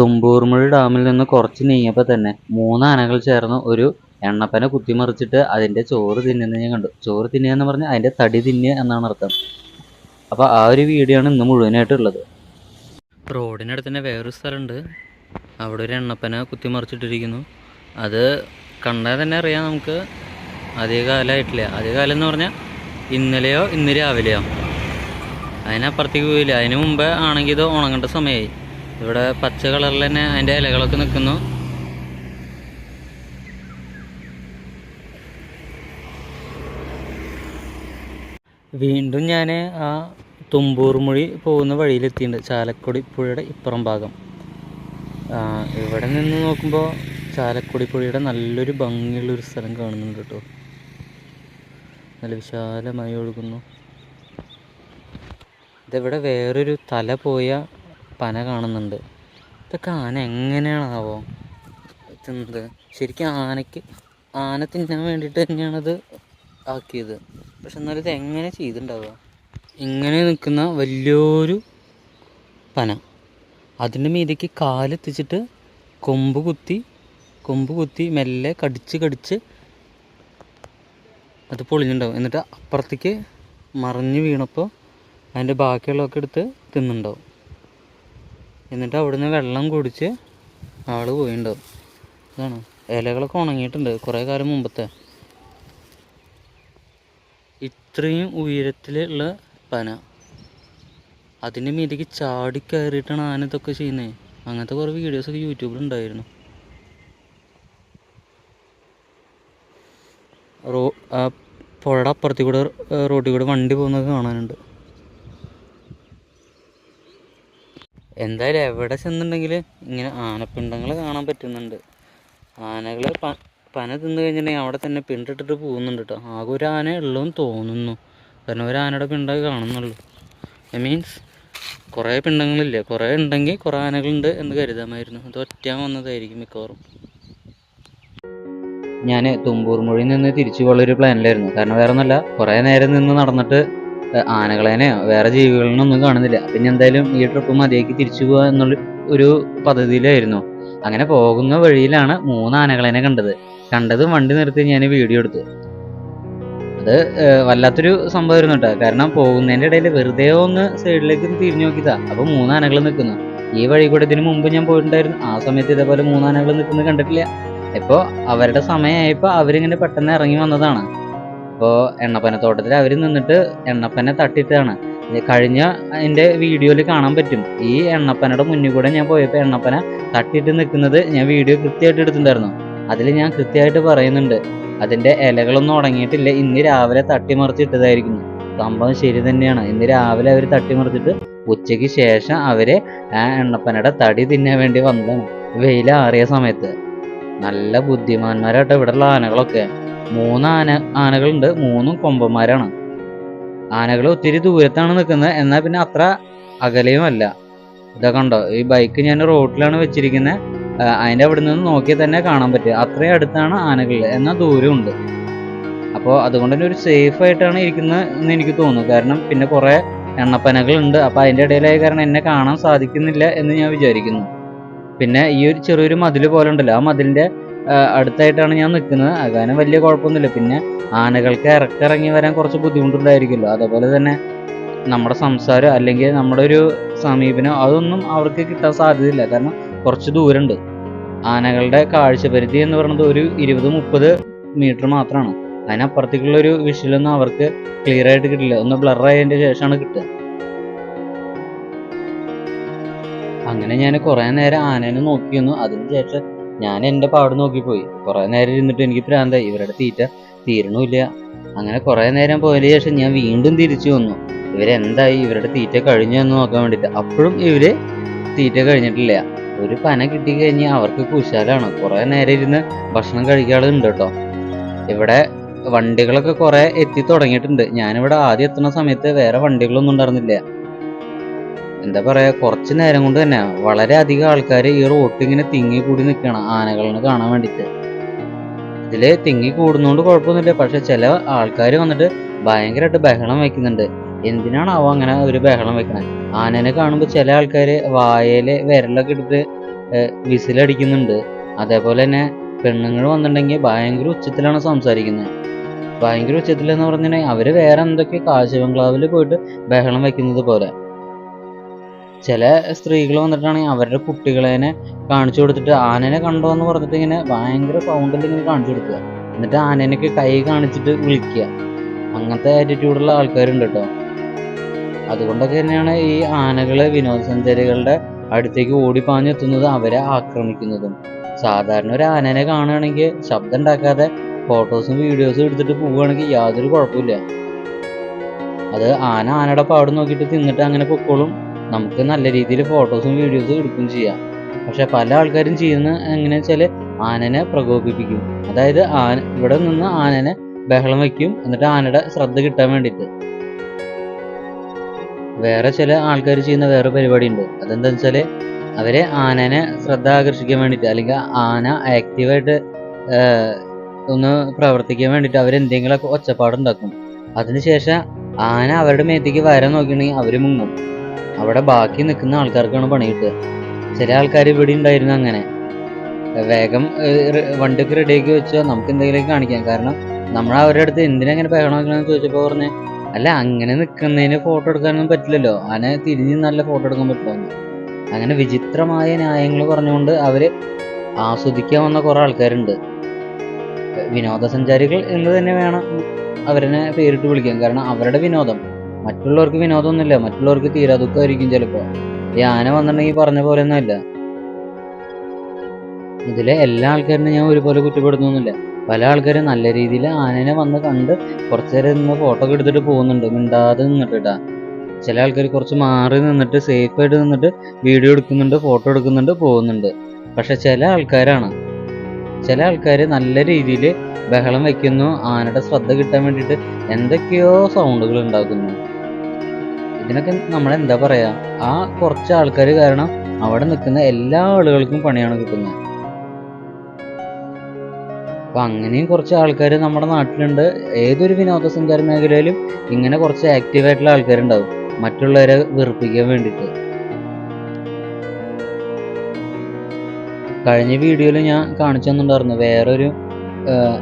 തുമ്പൂർമുഴി ഡാമിൽ നിന്ന് കുറച്ച് നീങ്ങിയപ്പോൾ തന്നെ മൂന്ന് ആനകൾ ചേർന്ന് ഒരു എണ്ണപ്പന കുത്തിമറിച്ചിട്ട് അതിന്റെ ചോറ് തിന്നുന്നത് ഞാൻ കണ്ടു. ചോറ് തിന്നുക എന്ന് പറഞ്ഞാൽ അതിന്റെ തടി തിന്നുക എന്നാണ് അർത്ഥം. അപ്പോൾ ആ ഒരു വീഡിയോ ആണ് ഇന്ന് മുഴുവനായിട്ടുള്ളത്. റോഡിനടുത്ത് തന്നെ വേറൊരു സ്ഥലമുണ്ട്. അവിടെ ഒരു എണ്ണപ്പന കുത്തിമറിച്ചിട്ടിരിക്കുന്നു. അത് കണ്ടാൽ തന്നെ അറിയാം നമുക്ക് അധിക കാലമായിട്ടില്ല. അധിക കാലം എന്ന് പറഞ്ഞാൽ ഇന്നലെയോ ഇന്ന് രാവിലെയോ. അതിനപ്പുറത്തേക്ക് പോയില്ല. അതിന് മുമ്പേ ആണെങ്കിൽ ഇത് ഉണങ്ങേണ്ട സമയമായി. ഇവിടെ പച്ച കളറിൽ തന്നെ അതിന്റെ ഇലകളൊക്കെ നിൽക്കുന്നു. വീണ്ടും ഞാൻ ആ തുമ്പൂർമുഴി പോകുന്ന വഴിയിലെത്തിയിട്ടുണ്ട്. ചാലക്കുടി പുഴയുടെ ഇപ്പുറം ഭാഗം. ഇവിടെ നിന്ന് നോക്കുമ്പോൾ ചാലക്കുടി പുഴയുടെ നല്ലൊരു ഭംഗിയുള്ളൊരു സ്ഥലം കാണുന്നുണ്ട് കേട്ടോ. നല്ല വിശാലമായി ഒഴുകുന്നു. ഇതിവിടെ വേറൊരു തല പോയ പന കാണുന്നുണ്ട്. ഇതൊക്കെ ആന എങ്ങനെയാണാവോ തിന്നത്. ശരിക്കും ആനയ്ക്ക് ആന തിന്നാൻ വേണ്ടിയിട്ട് തന്നെയാണത് ആക്കിയത്. പക്ഷെ എന്നാലും ഇത് എങ്ങനെ ചെയ്തിട്ടുണ്ടാവുക? ഇങ്ങനെ നിൽക്കുന്ന വലിയൊരു പന. അതിന്റെ മീതേക്ക് കാലെത്തിച്ചിട്ട് കൊമ്പ് കുത്തി കൊമ്പ് കുത്തി മെല്ലെ കടിച്ച് കടിച്ച് അത് പൊളിഞ്ഞിട്ടുണ്ടാവും. എന്നിട്ട് അപ്പുറത്തേക്ക് മറിഞ്ഞ് വീണപ്പോൾ അതിന്റെ ബാക്കിയുള്ളതൊക്കെ എടുത്ത് തിന്നുണ്ടാവും എന്നിട്ട് അവിടുന്ന് വെള്ളം കുടിച്ച് ആൾ പോയിണ്ടാവും ഇതാണ്. ഇലകളൊക്കെ ഉണങ്ങിയിട്ടുണ്ട് കുറേ കാലം മുമ്പത്തെ. ഇത്രയും ഉയരത്തിലുള്ള പന. അതിന്റെ മീതേക്ക് ചാടി കയറിയിട്ടാണ് ആന ഇതൊക്കെ ചെയ്യുന്നത് അങ്ങനത്തെ കുറേ വീഡിയോസൊക്കെ യൂട്യൂബിൽ ഉണ്ടായിരുന്നു. റോ പുഴയുടെ അപ്പുറത്തേക്കൂടെ റോഡിൽ കൂടെ വണ്ടി പോകുന്നത് കാണാനുണ്ട്. എന്തായാലും എവിടെ ചെന്നുണ്ടെങ്കിൽ ഇങ്ങനെ ആനപ്പിണ്ടങ്ങൾ കാണാൻ പറ്റുന്നുണ്ട്. ആനകൾ പ പന തിന്നു കഴിഞ്ഞിട്ടുണ്ടെങ്കിൽ അവിടെ തന്നെ പിണ്ടിട്ടിട്ട് പോകുന്നുണ്ട് കേട്ടോ ആകെ ഒരു ആന ഉള്ളതെന്ന് തോന്നുന്നു. കാരണം ഒരു ആനയുടെ പിണ്ടൊക്കെ കാണുന്നുള്ളൂ. ഐ മീൻസ് കുറേ പിണ്ടങ്ങളില്ലേ? കുറേ ഉണ്ടെങ്കിൽ കുറേ ആനകളുണ്ട് എന്ന് കരുതാമായിരുന്നു. അത് ഒറ്റ വന്നതായിരിക്കും മിക്കവാറും. ഞാൻ തുമ്പൂർ മൊഴിയിൽ നിന്ന് തിരിച്ചു പോകാനുള്ള ഒരു പ്ലാനിലായിരുന്നു കാരണം വേറെ ഒന്നുമല്ല കുറേ നേരം നിന്ന് നടന്നിട്ട് ആനകളേനെയോ വേറെ ജീവികളിനെ ഒന്നും കാണുന്നില്ല. പിന്നെ എന്തായാലും ഈ ട്രിപ്പ് മതിയാക്കി തിരിച്ചു പോവുക എന്നുള്ള ഒരു പദ്ധതിയിലായിരുന്നു. അങ്ങനെ പോകുന്ന വഴിയിലാണ് മൂന്ന് ആനകളേനെ കണ്ടത്. കണ്ടത് വണ്ടി നിർത്തി ഞാൻ വീഡിയോ എടുത്തു. അത് വല്ലാത്തൊരു സംഭവമായിരുന്നു കേട്ടോ. കാരണം പോകുന്നതിന്റെ ഇടയിൽ വെറുതെ ഒന്ന് സൈഡിലേക്ക് തിരിഞ്ഞു നോക്കിയതാ. അപ്പോൾ മൂന്ന് ആനകൾ നിൽക്കുന്നു. ഈ വഴി കൂടെ ഇതിന് മുമ്പ് ഞാൻ പോയിട്ടുണ്ടായിരുന്നു. ആ സമയത്ത് ഇതേപോലെ മൂന്ന് ആനകൾ നിൽക്കുന്നത് കണ്ടിട്ടില്ല. ഇപ്പോൾ അവരുടെ സമയമായപ്പോൾ അവരിങ്ങനെ പെട്ടെന്ന് ഇറങ്ങി വന്നതാണ്. ഇപ്പോൾ എണ്ണപ്പനത്തോട്ടത്തിൽ അവർ നിന്നിട്ട് എണ്ണപ്പനെ തട്ടിയിട്ടാണ് കഴിഞ്ഞ എന്റെ വീഡിയോയിൽ കാണാൻ പറ്റും. ഈ എണ്ണപ്പനയുടെ മുന്നിൽ കൂടെ ഞാൻ പോയപ്പോൾ എണ്ണപ്പന തട്ടിയിട്ട് നിൽക്കുന്നത് ഞാൻ വീഡിയോ കൃത്യമായിട്ട് എടുത്തിട്ടുണ്ടായിരുന്നു. അതിൽ ഞാൻ കൃത്യമായിട്ട് പറയുന്നുണ്ട്. അതിന്റെ ഇലകളൊന്നും ഉണങ്ങിയിട്ടില്ല. ഇന്ന് രാവിലെ തട്ടിമറിച്ചിട്ടതായിരിക്കുന്നു. സംഭവം ശരി തന്നെയാണ്. ഇന്ന് രാവിലെ അവർ തട്ടിമറിച്ചിട്ട് ഉച്ചയ്ക്ക് ശേഷം അവർ ആ എണ്ണപ്പനയുടെ തടി തിന്നാൻ വേണ്ടി വന്നതാണ്. വെയിലാറിയ സമയത്ത്. നല്ല ബുദ്ധിമാന്മാരാട്ടോ ഇവിടെയുള്ള ആനകളൊക്കെ. മൂന്ന് ആന ആനകളുണ്ട്. മൂന്നും കൊമ്പന്മാരാണ്. ആനകൾ ഒത്തിരി ദൂരത്താണ് നിൽക്കുന്നത്. എന്നാൽ പിന്നെ അത്ര അകലെയുമല്ല. ഇതൊക്കെ കണ്ടോ? ഈ ബൈക്ക് ഞാൻ റോഡിലാണ് വെച്ചിരിക്കുന്നത് അതിന്റെ അവിടെ നിന്ന് നോക്കിയാൽ തന്നെ കാണാൻ പറ്റും. അത്രയും അടുത്താണ് ആനകൾ എന്നാൽ ദൂരമുണ്ട്. അപ്പോൾ അതുകൊണ്ട് തന്നെ ഒരു സേഫ് ആയിട്ടാണ് ഇരിക്കുന്നത് എന്ന് എനിക്ക് തോന്നുന്നു. കാരണം പിന്നെ കുറേ എണ്ണപ്പനകളുണ്ട്. അപ്പോൾ അതിന്റെ ഇടയിലായ കാരണം എന്നെ കാണാൻ സാധിക്കുന്നില്ല എന്ന് ഞാൻ വിചാരിക്കുന്നു. പിന്നെ ഈ ഒരു ചെറിയൊരു മതിൽ പോലെ ഉണ്ടല്ലോ. ആ മതിലിന്റെ അടുത്തായിട്ടാണ് ഞാൻ നിൽക്കുന്നത് കാരണം വലിയ കുഴപ്പമൊന്നുമില്ല. പിന്നെ ആനകൾക്ക് ഇറക്കിറങ്ങി വരാൻ കുറച്ച് ബുദ്ധിമുട്ടുണ്ടായിരിക്കുമല്ലോ. അതേപോലെ തന്നെ നമ്മുടെ സംസാരം അല്ലെങ്കിൽ നമ്മുടെ ഒരു സമീപനം അതൊന്നും അവർക്ക് കിട്ടാൻ സാധ്യതയില്ല. കാരണം കുറച്ച് ദൂരമുണ്ട്. ആനകളുടെ കാഴ്ചപരിധി എന്ന് പറയുന്നത് ഒരു ഇരുപത് മുപ്പത് മീറ്റർ മാത്രമാണ്. അതിനപ്പുറത്തേക്കുള്ള ഒരു വിഷ്വലൊന്നും അവർക്ക് ക്ലിയർ ആയിട്ട് കിട്ടില്ല. ഒന്ന് ബ്ലർ ആയതിന്റെ ശേഷമാണ് കിട്ടുക. അങ്ങനെ ഞാൻ കുറേ നേരം ആനേനെ നോക്കിയിരുന്നു. വന്നു അതിന് ശേഷം ഞാൻ എന്റെ പാട് നോക്കിപ്പോയി. കുറേ നേരം ഇരുന്നിട്ട് എനിക്ക് പ്രാന്തായി. ഇവരുടെ തീറ്റ തീരണമില്ല. അങ്ങനെ കുറേ നേരം പോയതിന് ശേഷം ഞാൻ വീണ്ടും തിരിച്ചു വന്നു. ഇവരെന്തായി? ഇവരുടെ തീറ്റ കഴിഞ്ഞു എന്ന് നോക്കാൻ വേണ്ടിട്ട് അപ്പോഴും ഇവർ തീറ്റ കഴിഞ്ഞിട്ടില്ല. ഒരു പന കിട്ടിക്കഴിഞ്ഞാൽ അവർക്ക് കുശാലാണ്. കുറേ നേരം ഇരുന്ന് ഭക്ഷണം കഴിക്കാളുണ്ട് കേട്ടോ. ഇവിടെ വണ്ടികളൊക്കെ കുറേ എത്തി തുടങ്ങിയിട്ടുണ്ട്. ഞാനിവിടെ ആദ്യം എത്തുന്ന സമയത്ത് വേറെ വണ്ടികളൊന്നും ഉണ്ടായിരുന്നില്ല. എന്താ പറയാ കുറച്ച് നേരം കൊണ്ട് തന്നെ വളരെ അധികം ആൾക്കാർ ഈ റോട്ട് ഇങ്ങനെ തിങ്ങി കൂടി നിൽക്കണം ആനകളെ കാണാൻ വേണ്ടിയിട്ട്. ഇതിൽ തിങ്ങി കൂടുന്നോണ്ട് കുഴപ്പമൊന്നുമില്ല. പക്ഷെ ചില ആൾക്കാർ വന്നിട്ട് ഭയങ്കരമായിട്ട് ബഹളം വെക്കുന്നുണ്ട്. അവ അങ്ങനെ ഒരു ബഹളം വെക്കണേ? ആനനെ കാണുമ്പോൾ ചില ആൾക്കാർ വായയിൽ വിരലൊക്കെ എടുത്ത് വിസിലടിക്കുന്നുണ്ട്. അതേപോലെ തന്നെ പെണ്ണുങ്ങൾ വന്നിട്ടുണ്ടെങ്കിൽ ഭയങ്കര ഉച്ചത്തിലാണ് സംസാരിക്കുന്നത് ഭയങ്കര ഉച്ചത്തിലെന്ന് പറഞ്ഞിട്ടുണ്ടെങ്കിൽ അവർ വേറെ എന്തൊക്കെ കാശ് ബംഗ്ലാവിൽ പോയിട്ട് ബഹളം വെക്കുന്നത് പോലെ. ചില സ്ത്രീകൾ വന്നിട്ടാണെങ്കിൽ അവരുടെ കുട്ടികളെ കാണിച്ചു കൊടുത്തിട്ട് ആനനെ കണ്ടോ എന്ന് പറഞ്ഞിട്ട് ഇങ്ങനെ ഭയങ്കര സൗണ്ടിൽ ഇങ്ങനെ കാണിച്ചു കൊടുക്കുക. എന്നിട്ട് ആനേനൊക്കെ കൈ കാണിച്ചിട്ട് വിളിക്കുക. അങ്ങനത്തെ ആറ്റിറ്റ്യൂഡുള്ള ആൾക്കാരുണ്ട് കേട്ടോ. അതുകൊണ്ടൊക്കെ തന്നെയാണ് ഈ ആനകൾ വിനോദസഞ്ചാരികളുടെ അടുത്തേക്ക് ഓടിപ്പാഞ്ഞെത്തുന്നത് അവരെ ആക്രമിക്കുന്നതും. സാധാരണ ഒരു ആനനെ കാണുകയാണെങ്കിൽ ശബ്ദം ഉണ്ടാക്കാതെ ഫോട്ടോസും വീഡിയോസും എടുത്തിട്ട് പോവുകയാണെങ്കിൽ യാതൊരു കുഴപ്പമില്ല അത് ആന ആനയുടെ പാട് നോക്കിയിട്ട് തിന്നിട്ട് അങ്ങനെ പൊക്കോളും. നമുക്ക് നല്ല രീതിയിൽ ഫോട്ടോസും വീഡിയോസും എടുക്കുകയും ചെയ്യാം. പക്ഷെ പല ആൾക്കാരും ചെയ്യുന്ന എങ്ങനെയാ വെച്ചാൽ ആനനെ പ്രകോപിപ്പിക്കും. അതായത് ആന ഇവിടെ നിന്ന് ആനനെ ബഹളം വയ്ക്കും എന്നിട്ട് ആനയുടെ ശ്രദ്ധ കിട്ടാൻ വേണ്ടിയിട്ട്. വേറെ ചില ആൾക്കാർ ചെയ്യുന്ന വേറെ പരിപാടി ഉണ്ട് അതെന്താ വെച്ചാൽ അവരെ ആനനെ ശ്രദ്ധ ആകർഷിക്കാൻ വേണ്ടിയിട്ട് അല്ലെങ്കിൽ ആന ആക്റ്റീവായിട്ട് ഒന്ന് പ്രവർത്തിക്കാൻ വേണ്ടിയിട്ട് അവരെന്തെങ്കിലുമൊക്കെ ഒച്ചപ്പാടുണ്ടാക്കും. അതിനുശേഷം ആന അവരുടെ മേത്തേക്ക് വരാൻ നോക്കിയിട്ടുണ്ടെങ്കിൽ അവർ മുങ്ങും. അവിടെ ബാക്കി നിൽക്കുന്ന ആൾക്കാർക്കാണ് പണി കിട്ടുക. ചില ആൾക്കാർ ഇവിടെ ഉണ്ടായിരുന്നു അങ്ങനെ. വേഗം വണ്ടിക്ക് റെഡിയാക്കി വെച്ചോ നമുക്ക് എന്തെങ്കിലും കാണിക്കാം. കാരണം നമ്മൾ അവരുടെ അടുത്ത് എന്തിനാ അങ്ങനെ ബഹളം ചോദിച്ചപ്പോൾ പറഞ്ഞ് അല്ല അങ്ങനെ നിൽക്കുന്നതിന് ഫോട്ടോ എടുക്കാനൊന്നും പറ്റില്ലല്ലോ. അങ്ങനെ തിരിഞ്ഞ് നല്ല ഫോട്ടോ എടുക്കാൻ പറ്റുമോ? അങ്ങനെ വിചിത്രമായ ന്യായങ്ങൾ പറഞ്ഞുകൊണ്ട് അവർ ആസ്വദിക്കാൻ വന്ന കുറേ ആൾക്കാരുണ്ട്. വിനോദസഞ്ചാരികൾ എന്ന് തന്നെ വേണം അവരെ പേരിട്ട് വിളിക്കാൻ. കാരണം അവരുടെ വിനോദം മറ്റുള്ളവർക്ക് വിനോദമൊന്നുമില്ല. മറ്റുള്ളവർക്ക് തീരാ ദുഃഖമായിരിക്കും ചിലപ്പോ. ഈ ആന വന്നിട്ടുണ്ടെങ്കിൽ പറഞ്ഞ പോലെ ഒന്നുമല്ല ഇതിലെ എല്ലാ ആൾക്കാരിനും ഞാൻ ഒരുപോലെ കുറ്റപ്പെടുത്തുന്നില്ല പല ആൾക്കാരും നല്ല രീതിയിൽ ആനനെ വന്ന് കണ്ട് കുറച്ചു നേരം നിന്ന് ഫോട്ടോ ഒക്കെ എടുത്തിട്ട് പോകുന്നുണ്ട്. മിണ്ടാതെ നിന്നിട്ടാ ചില ആൾക്കാർ കുറച്ച് മാറി നിന്നിട്ട് സേഫ് ആയിട്ട് നിന്നിട്ട് വീഡിയോ എടുക്കുന്നുണ്ട് ഫോട്ടോ എടുക്കുന്നുണ്ട് പോകുന്നുണ്ട്. പക്ഷെ ചില ആൾക്കാരാണ് ചില ആൾക്കാർ നല്ല രീതിയിൽ ബഹളം വെക്കുന്നു ആനയുടെ ശ്രദ്ധ കിട്ടാൻ വേണ്ടിയിട്ട് എന്തൊക്കെയോ സൗണ്ടുകൾ ഉണ്ടാക്കുന്നു. ഇതിനൊക്കെ നമ്മൾ എന്താ പറയാ ആ കുറച്ച് ആൾക്കാർ കാരണം അവിടെ നിൽക്കുന്ന എല്ലാ ആളുകൾക്കും പണിയാണ് കിട്ടുന്നത്. അപ്പൊ അങ്ങനെയും കുറച്ച് ആൾക്കാർ നമ്മുടെ നാട്ടിലുണ്ട്. ഏതൊരു വിനോദസഞ്ചാര മേഖലയിലും ഇങ്ങനെ കുറച്ച് ആക്റ്റീവ് ആയിട്ടുള്ള ആൾക്കാരുണ്ടാവും. മറ്റുള്ളവരെ വെറുപ്പിക്കാൻ വേണ്ടിയിട്ട്. കഴിഞ്ഞ വീഡിയോയിൽ ഞാൻ കാണിച്ചു തന്നിട്ടുണ്ടായിരുന്നു. വേറൊരു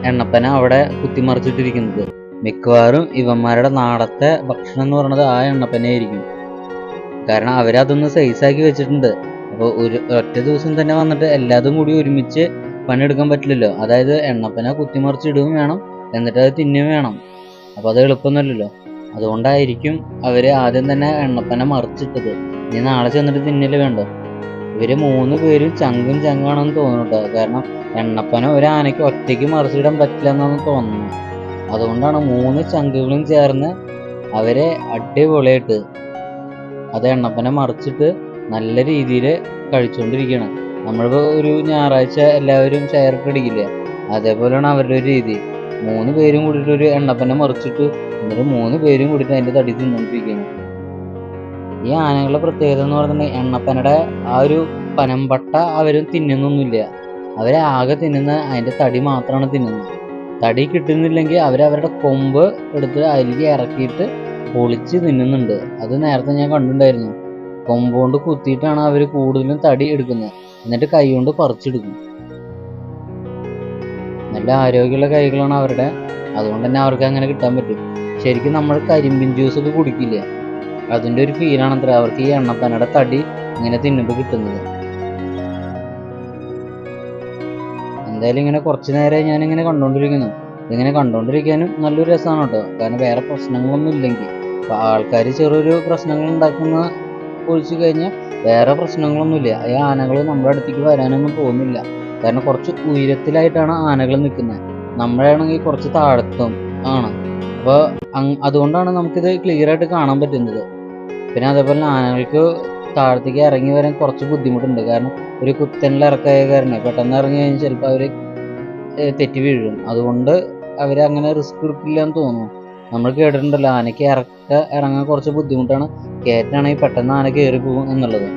എണ്ണപ്പന അവിടെ കുത്തിമറിച്ചിട്ടിരിക്കുന്നത്. മിക്കവാറും ഇവന്മാരുടെ നാടത്തെ ഭക്ഷണം എന്ന് പറയുന്നത് ആ എണ്ണപ്പനയായിരിക്കും. കാരണം അവരതൊന്ന് സൈസാക്കി വെച്ചിട്ടുണ്ട്. അപ്പോൾ ഒരു ഒറ്റ ദിവസം തന്നെ വന്നിട്ട് എല്ലാതും കൂടി ഒരുമിച്ച് പണിയെടുക്കാൻ പറ്റില്ലല്ലോ. അതായത് എണ്ണപ്പന കുത്തിമറിച്ചിടുകയും വേണം എന്നിട്ട് അത് തിന്നുകയും വേണം. അപ്പോൾ അത് എളുപ്പമൊന്നുമല്ലല്ലോ. അതുകൊണ്ടായിരിക്കും അവർ ആദ്യം തന്നെ എണ്ണപ്പന മറിച്ചിട്ടത്. ഇനി നാളെ ചെന്നിട്ട് തിന്നൽ വേണ്ട? ഇവർ മൂന്ന് പേരും ചങ്കും ചങ്കാണെന്ന് തോന്നുന്നു കേട്ടോ കാരണം എണ്ണപ്പനെ ഒരു ആനയ്ക്ക് ഒറ്റയ്ക്ക് മറിച്ചിടാൻ പറ്റില്ല എന്നാണ് തോന്നുന്നത്. അതുകൊണ്ടാണ് മൂന്ന് ചങ്കുകളും ചേർന്ന് അവരെ അടിപൊളിയായിട്ട് അത് എണ്ണപ്പനെ മറിച്ചിട്ട് നല്ല രീതിയിൽ കഴിച്ചുകൊണ്ടിരിക്കുകയാണ് നമ്മളിപ്പോൾ ഒരു ഞായറാഴ്ച എല്ലാവരും ചേർക്ക് അടിക്കില്ലേ? അതേപോലെയാണ് അവരുടെ ഒരു രീതി. മൂന്ന് പേരും കൂടിയിട്ട് ഒരു എണ്ണപ്പനെ മറിച്ചിട്ട് എന്നിട്ട് മൂന്ന് പേരും കൂടിയിട്ട് അതിന്റെ തടി തിന്നുകൊണ്ടിരിക്കുകയാണ് ഈ ആനകളുടെ പ്രത്യേകത എന്ന് പറഞ്ഞിട്ടുണ്ടെങ്കിൽ എണ്ണപ്പനയുടെ ആ ഒരു പനമ്പട്ട അവരും തിന്നുന്നൊന്നുമില്ല. അവരെ ആകെ തിന്നുന്ന അതിന്റെ തടി മാത്രമാണ് തിന്നുന്നത്. തടി കിട്ടുന്നില്ലെങ്കിൽ അവരവരുടെ കൊമ്പ് എടുത്ത് അതിലേക്ക് ഇറക്കിയിട്ട് പൊളിച്ച് തിന്നുന്നുണ്ട്. അത് നേരത്തെ ഞാൻ കണ്ടിട്ടുണ്ടായിരുന്നു. കൊമ്പ് കൊണ്ട് കുത്തിയിട്ടാണ് അവർ കൂടുതലും തടി എടുക്കുന്നത്. എന്നിട്ട് കൈ കൊണ്ട് പറിച്ചെടുക്കും നല്ല ആരോഗ്യമുള്ള കൈകളാണ് അവരുടെ. അതുകൊണ്ട് തന്നെ അവർക്ക് അങ്ങനെ കിട്ടാൻ പറ്റും. ശരിക്കും നമ്മൾ കരിമ്പിൻ ജ്യൂസ് ഒക്കെ കുടിക്കില്ലേ? അതിന്റെ ഒരു ഫീലാണ് അത്ര അവർക്ക് ഈ എണ്ണപ്പനയുടെ തടി ഇങ്ങനെ തിന്നുമ്പോൾ കിട്ടുന്നത്. എന്തായാലും ഇങ്ങനെ കുറച്ചു നേരം ഞാൻ ഇങ്ങനെ കണ്ടോണ്ടിരിക്കുന്നു. ഇതിങ്ങനെ കണ്ടോണ്ടിരിക്കാനും നല്ലൊരു രസമാണ് കേട്ടോ. കാരണം വേറെ പ്രശ്നങ്ങളൊന്നും ഇല്ലെങ്കിൽ ആൾക്കാർ ചെറിയൊരു പ്രശ്നങ്ങൾ ഉണ്ടാക്കുന്ന ഒഴിച്ചു കഴിഞ്ഞാൽ വേറെ പ്രശ്നങ്ങളൊന്നുമില്ല ഈ ആനകൾ നമ്മുടെ അടുത്തേക്ക് വരാനൊന്നും പോകുന്നില്ല. കാരണം കുറച്ച് ഉയരത്തിലായിട്ടാണ് ആനകൾ നിൽക്കുന്നത് നമ്മളാണെങ്കിൽ കുറച്ച് താഴത്തും ആണ്. അപ്പോൾ അതുകൊണ്ടാണ് നമുക്കിത് ക്ലിയർ ആയിട്ട് കാണാൻ പറ്റുന്നത്. പിന്നെ അതേപോലെ ആനകൾക്ക് താഴത്തേക്ക് ഇറങ്ങി വരാൻ കുറച്ച് ബുദ്ധിമുട്ടുണ്ട്. കാരണം ഒരു കുത്തനിൽ ഇറക്കായ കാരണം പെട്ടെന്ന് ഇറങ്ങി കഴിഞ്ഞാൽ ചിലപ്പോൾ അവർ തെറ്റി വീഴും. അതുകൊണ്ട് അവർ അങ്ങനെ റിസ്ക് എടുക്കില്ല എന്ന് തോന്നുന്നു. നമ്മൾ കേട്ടിട്ടുണ്ടല്ലോ ആനയ്ക്ക് ഇറക്ക ഇറങ്ങാൻ കുറച്ച് ബുദ്ധിമുട്ടാണ്. കയറ്റാണെങ്കിൽ പെട്ടെന്ന് ആന കയറി പോകും എന്നുള്ളത്.